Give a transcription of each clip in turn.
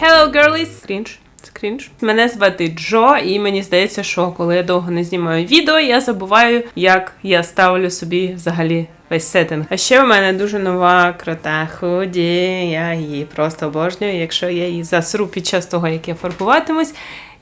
Hello, girlies! Крінж. Це крінж. Мене звати Джо, і мені здається, що коли я довго не знімаю відео, я забуваю, як я ставлю собі взагалі весь сеттинг. А ще в мене дуже нова крота худі. Я її просто обожнюю. Якщо я її засру під час того, як я фарбуватимусь,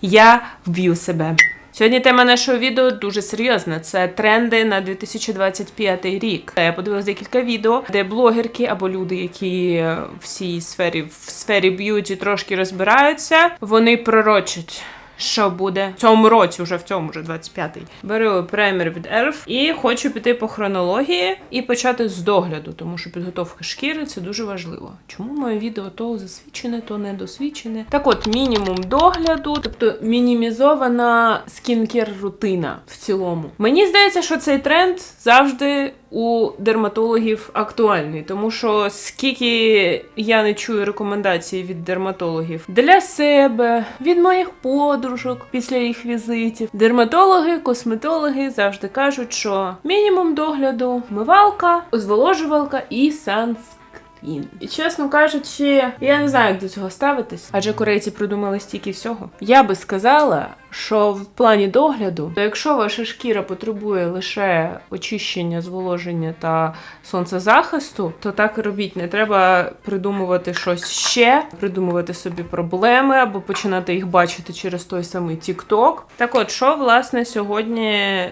я вб'ю себе. Сьогодні тема нашого відео дуже серйозна. Це тренди на 2025 рік. Я подивилася декілька відео, де блогерки або люди, які в цій сфері в сфері б'юті трошки розбираються, вони пророчать. Що буде в цьому році, вже в цьому вже 25-й. Беру премір від ELF і хочу піти по хронології і почати з догляду, тому що підготовка шкіри це дуже важливо. Чому моє відео то засвідчене, то недосвідчене? Так от, мінімум догляду, тобто мінімізована скінкер рутина в цілому. Мені здається, що цей тренд завжди у дерматологів актуальний, тому що скільки я не чую рекомендацій від дерматологів для себе, від моїх подружок після їх візитів. Дерматологи, косметологи завжди кажуть, що мінімум догляду, мивалка, озволожувалка і санскрін. І чесно кажучи, я не знаю, як до цього ставитись, адже корейці придумали стільки всього. Я би сказала, що в плані догляду, то якщо ваша шкіра потребує лише очищення, зволоження та сонцезахисту, то так і робіть. Не треба придумувати щось ще, придумувати собі проблеми або починати їх бачити через той самий TikTok. Так от, що власне сьогодні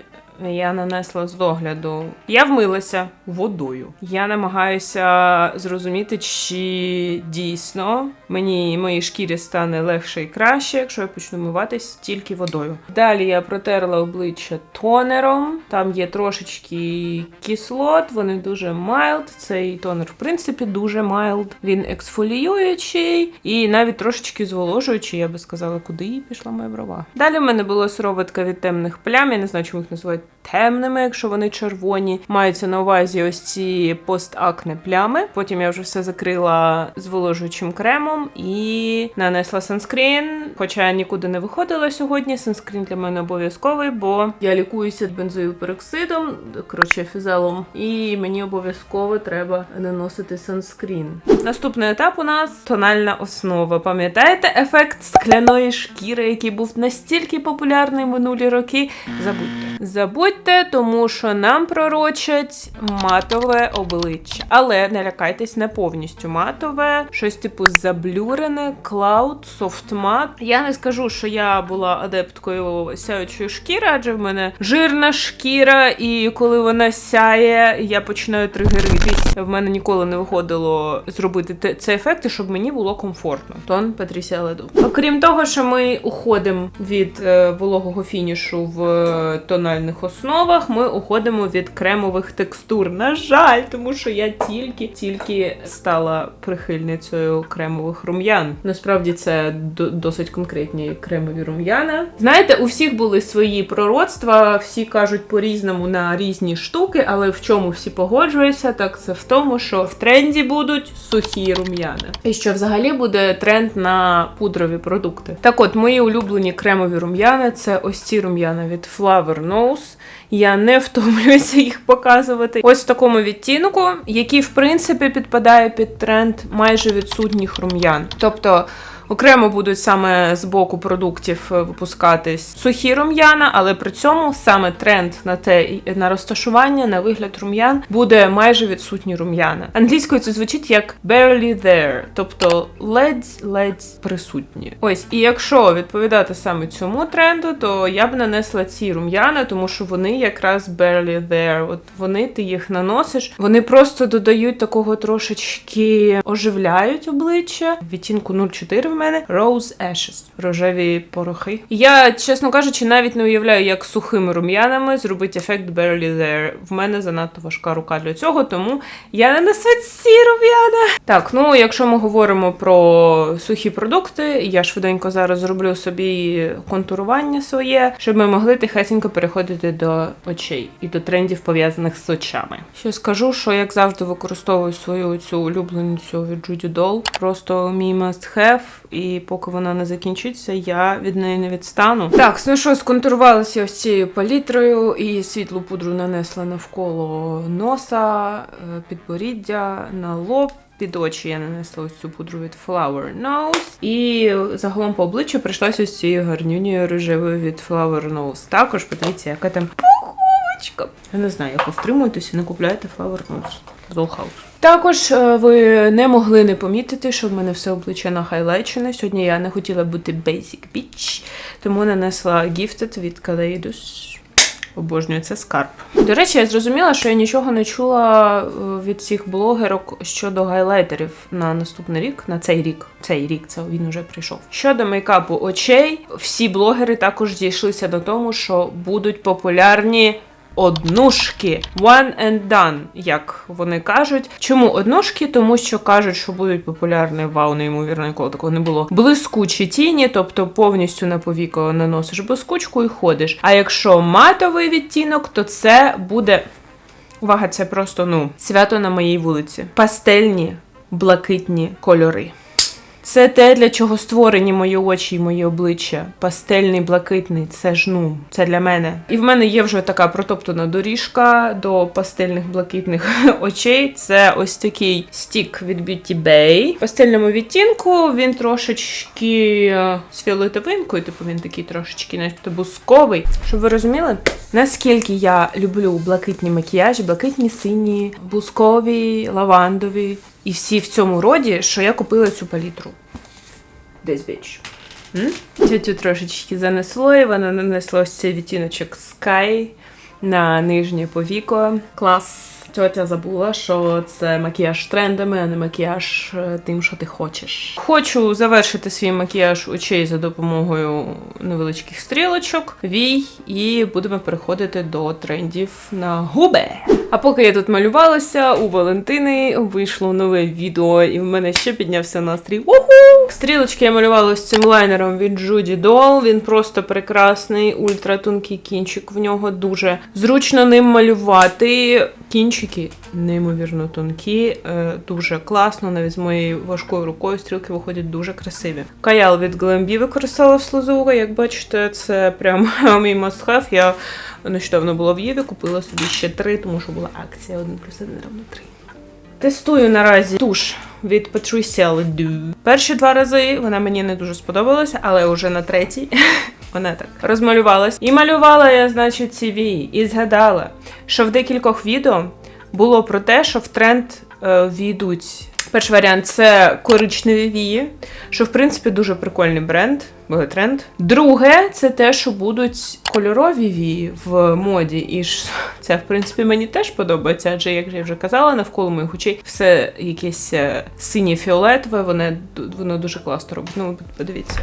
я нанесла з догляду. Я вмилася водою. Я намагаюся зрозуміти, чи дійсно мені моїй шкірі стане легше і краще, якщо я почну миватись тільки водою. Далі я протерла обличчя тонером. Там є трошечки кислот, вони дуже майлд. Цей тонер, в принципі, дуже майлд. Він ексфоліюючий і навіть трошечки зволожуючий, я би сказала, куди пішла моя брова. Далі в мене була сироватка від темних плям. Я не знаю, чому їх називають темними, якщо вони червоні. Маються на увазі ось ці постакне плями. Потім я вже все закрила зволожуючим кремом і нанесла санскрін. Хоча я нікуди не виходила сьогодні. Санскрін для мене обов'язковий, бо я лікуюся бензоїлпероксидом, коротше, фізелом, і мені обов'язково треба наносити санскрін. Наступний етап у нас тональна основа. Пам'ятаєте ефект скляної шкіри, який був настільки популярний минулі роки? Забудьте. Забудьте, тому що нам пророчать матове обличчя. Але не лякайтесь не повністю матове, щось типу заблюрене, клауд, софтмат. Я не скажу, що я була адепткою сяючої шкіри, адже в мене жирна шкіра, і коли вона сяє, я починаю тригеритись. В мене ніколи не виходило зробити те- цей ефект, і щоб мені було комфортно. Тон Патрісія Леду. Окрім того, що ми уходимо від е, вологого фінішу в е, основах, ми уходимо від кремових текстур. На жаль, тому що я тільки-тільки стала прихильницею кремових рум'ян. Насправді це досить конкретні кремові рум'яна. Знаєте, у всіх були свої пророцтва, всі кажуть по-різному на різні штуки, але в чому всі погоджуються, так це в тому, що в тренді будуть сухі рум'яна. І що взагалі буде тренд на пудрові продукти. Так от, мої улюблені кремові рум'яна це ось ці рум'яна від Flower Nose. Я не втомлююся їх показувати. Ось в такому відтінку, який, в принципі, підпадає під тренд майже відсутніх рум'ян. Тобто. Окремо будуть саме з боку продуктів е, випускатись сухі рум'яна, але при цьому саме тренд на те і- на розташування, на вигляд рум'ян буде майже відсутні рум'яна. Англійською це звучить як barely there, тобто ледь-ледь присутні. Ось, і якщо відповідати саме цьому тренду, то я б нанесла ці рум'яна, тому що вони якраз barely there. От вони ти їх наносиш, вони просто додають такого трошечки оживляють обличчя. Відтінку 04 в мене Rose Ashes, рожеві порохи. Я, чесно кажучи, навіть не уявляю, як сухими рум'янами зробити ефект barely there. В мене занадто важка рука для цього, тому я нанесу ці рум'яна. Так, ну якщо ми говоримо про сухі продукти, я швиденько зараз зроблю собі контурування своє, щоб ми могли тихесенько переходити до очей і до трендів пов'язаних з очами. Ще скажу, що як завжди використовую свою цю улюбленицю від Judy Doll. Просто мій must have, і поки вона не закінчиться, я від неї не відстану. Так, ну що, сконтурувалася ось цією палітрою і світлу пудру нанесла навколо носа, е, підборіддя, на лоб. Під очі я нанесла ось цю пудру від Flower Nose. І загалом по обличчю прийшлася ось цією гарнюнею рожевою від Flower Nose. Також подивіться, яка там пуховочка. Я не знаю, як ви втримуєтеся, не купляєте Flower Nose. Dollhouse. Також е, ви не могли не помітити, що в мене все обличчя нахайлайчене. Сьогодні я не хотіла бути basic bitch, тому нанесла Gifted від Kaleidos. Обожнюю, це скарб. До речі, я зрозуміла, що я нічого не чула е, від цих блогерок щодо гайлайтерів на наступний рік, на цей рік. Цей рік це він уже прийшов. Щодо мейкапу очей, всі блогери також зійшлися до тому, що будуть популярні. Однушки one and done, як вони кажуть. Чому однушки? Тому що кажуть, що будуть популярні вау, неймовірно, ніколи такого не було. Блискучі тіні, тобто повністю на повіко наносиш блискучку і ходиш. А якщо матовий відтінок, то це буде. Увага, це просто ну свято на моїй вулиці. Пастельні блакитні кольори. Це те, для чого створені мої очі і мої обличчя. Пастельний, блакитний, це ж ну, це для мене. І в мене є вже така протоптана доріжка до пастельних блакитних очей. Це ось такий стік від Beauty Bay. В пастельному відтінку він трошечки е, з фіолетовинкою, типу він такий трошечки начебто бусковий. Щоб ви розуміли, наскільки я люблю блакитні макіяжі, блакитні сині, бускові, лавандові. І всі в цьому роді, що я купила цю палітру. Десь біч. Тютю трошечки занесло, і вона нанесла ось цей відтіночок Sky на нижнє повіко. Клас. Тьотя забула, що це макіяж трендами, а не макіяж е, тим, що ти хочеш. Хочу завершити свій макіяж очей за допомогою невеличких стрілочок, вій, і будемо переходити до трендів на губи. А поки я тут малювалася, у Валентини вийшло нове відео, і в мене ще піднявся настрій. Уху! Стрілочки я малювала з цим лайнером від Judy Doll. Він просто прекрасний, ультратонкий кінчик. В нього дуже зручно ним малювати. Кінчики неймовірно тонкі, е, дуже класно. Навіть з моєю важкою рукою стрілки виходять дуже красиві. Каял від Glambi використала в слезу. Як бачите, це прям мій must-have. Я нещодавно була в Єві, купила собі ще три, тому що була акція 1 плюс 1 равно 3. Тестую наразі туш від Patricia Ledoux. Перші два рази вона мені не дуже сподобалася, але вже на третій вона так розмалювалась. І малювала я, значить, ці вії. І згадала, що в декількох відео було про те, що в тренд е. Перший варіант це коричневі вії, що в принципі дуже прикольний бренд, бо тренд. Друге, це те, що будуть кольорові вії в моді. І ж це, в принципі, мені теж подобається, адже, як я вже казала, навколо моїх очей все якесь е, синє-фіолетове, воно, воно дуже класно робить. Ну, подивіться.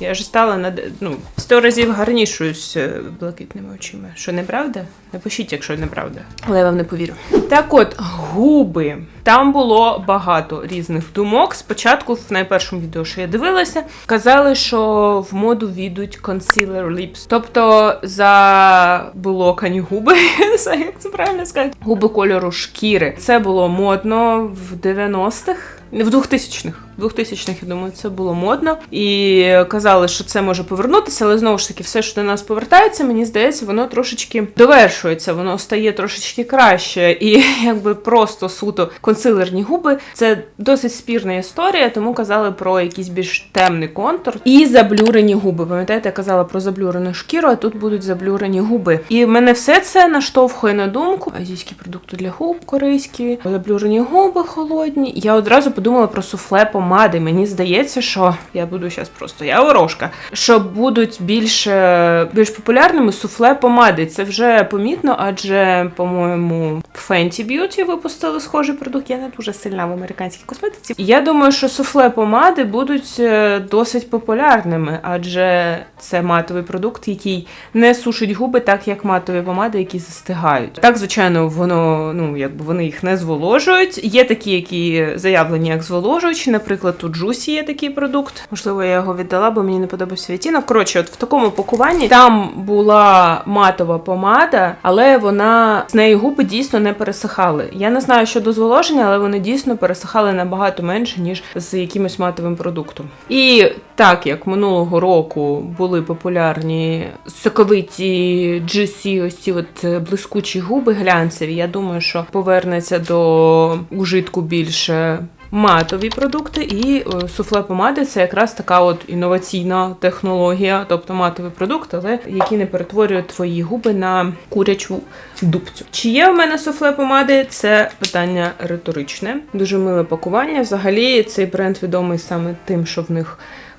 Я ж стала на ну, сто разів гарнішою з е, блакитними очима. Що неправда? Напишіть, якщо неправда. Але я вам не повірю. Так от, губи. Там було багато різних думок. Спочатку, в найпершому відео, що я дивилася, казали, що в моду війдуть concealer lips. Тобто заблокані губи, не знаю, як це правильно сказати. Губи кольору шкіри. Це було модно в 90-х. В 2000-х. В 2000-х, я думаю, це було модно. І казали, що це може повернутися, але знову ж таки, все, що до нас повертається, мені здається, воно трошечки довершується, воно стає трошечки краще. І якби просто суто консилерні губи це досить спірна історія, тому казали про якийсь більш темний контур і заблюрені губи. Пам'ятаєте, я казала про заблюрену шкіру, а тут будуть заблюрені губи. І мене все це наштовхує на думку. Азійські продукти для губ корейські, заблюрені губи холодні. Я одразу подумала про суфле помади. Мені здається, що я буду зараз просто я ворожка. Що будуть більш, е, більш популярними суфле помади. Це вже помітно, адже, по-моєму, Fenty Beauty випустили схожий продукт. Я не дуже сильна в американській косметиці. Я думаю, що суфле помади будуть е, досить популярними, адже це матовий продукт, який не сушить губи, так як матові помади, які застигають. Так, звичайно, воно ну якби вони їх не зволожують. Є такі, які заявлені як зволожуючі. Наприклад, у Juicy є такий продукт. Можливо, я його віддала, бо мені не подобався відтінок. Коротше, от в такому пакуванні там була матова помада, але вона з неї губи дійсно не пересихали. Я не знаю щодо зволоження, але вони дійсно пересихали набагато менше, ніж з якимось матовим продуктом. І так як минулого року були популярні соковиті GC, ось ці от е, блискучі губи глянцеві, я думаю, що повернеться до ужитку більше матові продукти, і е, суфле помади це якраз така от інноваційна технологія, тобто матовий продукт, але які не перетворює твої губи на курячу дубцю. Чи є в мене суфле помади? Це питання риторичне. Дуже миле пакування. Взагалі цей бренд відомий саме тим, що в них.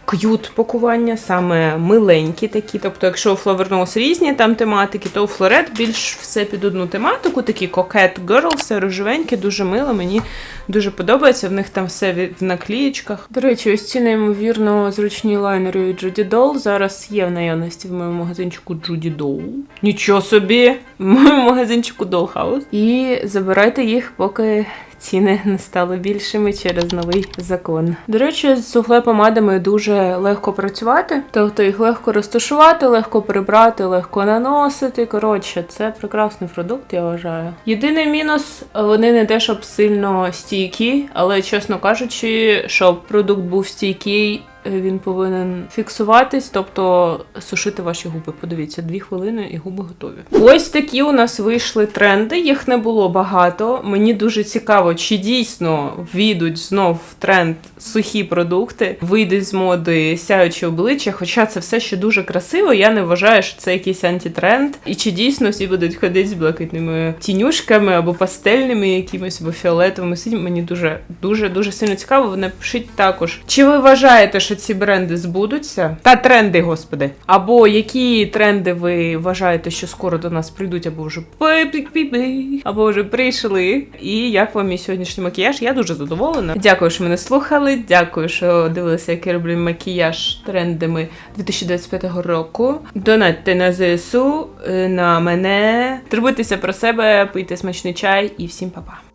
К'ют пакування, саме миленькі такі. Тобто, якщо у Flower Nose різні там тематики, то у Флорет більш все під одну тематику, такі кокет girl, все рожевеньке, дуже мило. Мені дуже подобається. В них там все в наклієчках. До речі, ось ці неймовірно зручні лайнери від Judy Doll зараз є в наявності в моєму магазинчику Judy Doll. Нічого собі! В моєму магазинчику Dollhouse. І забирайте їх, поки ціни не стали більшими через новий закон. До речі, з суфле помадами дуже легко працювати, тобто їх легко розташувати, легко прибрати, легко наносити. Коротше, це прекрасний продукт, я вважаю. Єдиний мінус, вони не те, щоб сильно стійкі, але чесно кажучи, щоб продукт був стійкий. Він повинен фіксуватись, тобто сушити ваші губи. Подивіться, дві хвилини і губи готові. Ось такі у нас вийшли тренди. Їх не було багато. Мені дуже цікаво, чи дійсно війдуть знов в тренд сухі продукти, вийде з моди сяючі обличчя. Хоча це все ще дуже красиво. Я не вважаю, що це якийсь антитренд. І чи дійсно всі будуть ходити з блакитними тінюшками або пастельними якимось або фіолетовими. Мені дуже дуже дуже сильно цікаво. Напишіть також. Чи ви вважаєте, що ці бренди збудуться? Та тренди, господи. Або які тренди ви вважаєте, що скоро до нас прийдуть, або вже або вже прийшли. І як вам мій сьогоднішній макіяж? Я дуже задоволена. Дякую, що мене слухали. Дякую, що дивилися, як я роблю макіяж трендами 2025 року. Донатьте на ЗСУ, е, на мене. Турбуйтеся про себе, пийте смачний чай і всім па-па.